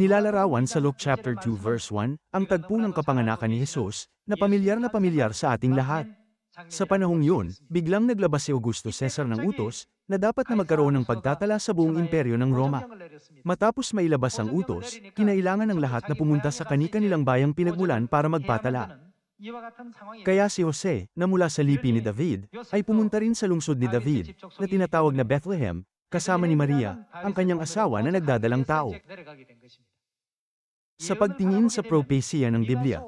Nilalarawan sa Luke chapter 2 verse 1, ang tagpo ng kapanganakan ni Jesus, na pamilyar na pamilyar sa ating lahat. Sa panahong yun, biglang naglabas si Augusto Caesar ng utos, na dapat na magkaroon ng pagtatala sa buong imperyo ng Roma. Matapos mailabas ang utos, kinailangan ng lahat na pumunta sa kani-kanilang bayang pinagmulan para magpatala. Kaya si Jose, na mula sa lipi ni David, ay pumunta rin sa lungsod ni David, na tinatawag na Bethlehem, kasama ni Maria, ang kanyang asawa na nagdadalang tao. Sa pagtingin sa propesya ng Biblia,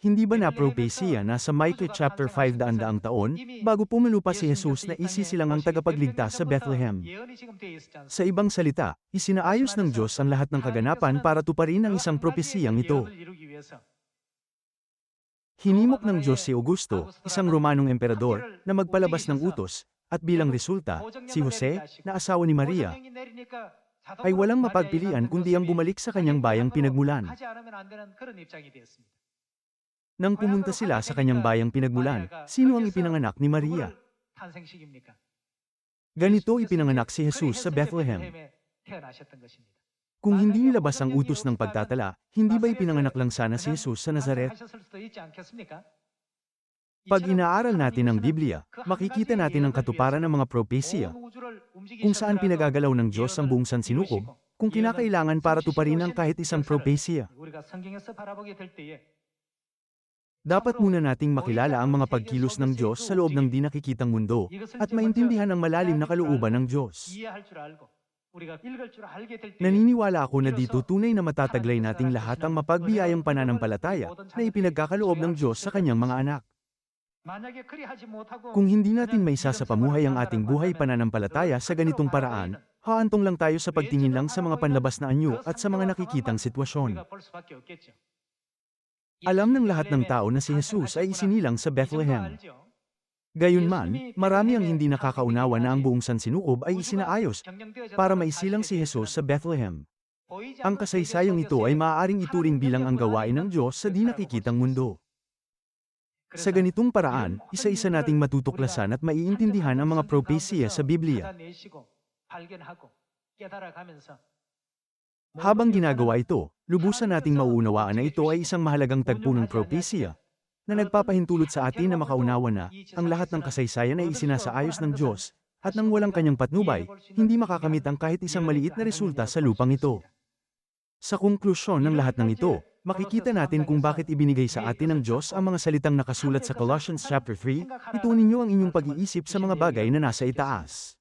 hindi ba na propesya na sa Micah chapter 5 daan-daang taon, bago pumulupa si Jesus na isisilang ang tagapagligtas sa Bethlehem? Sa ibang salita, isinaayos ng Diyos ang lahat ng kaganapan para tuparin ang isang propesiyang ito. Hinimok ng Diyos si Augusto, isang Romanong emperador, na magpalabas ng utos, at bilang resulta, si Jose, na asawa ni Maria, ay walang mapagpilian kundi ang bumalik sa kanyang bayang pinagmulan. Nang pumunta sila sa kanyang bayang pinagmulan, sino ang ipinanganak ni Maria? Ganito ipinanganak si Jesus sa Bethlehem. Kung hindi nilabas ang utos ng pagtatala, hindi ba ipinanganak lang sana si Jesus sa Nazaret? Pag inaaral natin ang Biblia, makikita natin ang katuparan ng mga propesya, kung saan pinagagalaw ng Diyos ang buong sansinukob, kung kinakailangan para tuparin ang kahit isang propesya. Dapat muna nating makilala ang mga pagkilos ng Diyos sa loob ng di nakikitang mundo, at maintindihan ang malalim na kalooban ng Diyos. Naniniwala ako na dito tunay na matataglay nating lahat ang mapagbiyayang pananampalataya na ipinagkakaloob ng Diyos sa kanyang mga anak. Kung hindi natin maisa sa pamuhay ang ating buhay pananampalataya sa ganitong paraan, haantong lang tayo sa pagtingin lang sa mga panlabas na anyo at sa mga nakikitang sitwasyon. Alam ng lahat ng tao na si Jesus ay isinilang sa Bethlehem. Gayunman, marami ang hindi nakakaunawa na ang buong sansinukob ay isinaayos para maisilang si Jesus sa Bethlehem. Ang kasaysayang ito ay maaaring ituring bilang ang gawain ng Diyos sa di nakikitang mundo. Sa ganitong paraan, isa-isa nating matutuklasan at maiintindihan ang mga propesya sa Biblia. Habang ginagawa ito, lubusan nating mauunawaan na ito ay isang mahalagang tagpo ng propesya na nagpapahintulot sa atin na makaunawa na ang lahat ng kasaysayan ay isinasaayos ng Diyos at nang walang kanyang patnubay, hindi makakamit ang kahit isang maliit na resulta sa lupang ito. Sa konklusyon ng lahat ng ito, makikita natin kung bakit ibinigay sa atin ng Diyos ang mga salitang nakasulat sa Colossians chapter 3, itunin niyo ang inyong pag-iisip sa mga bagay na nasa itaas.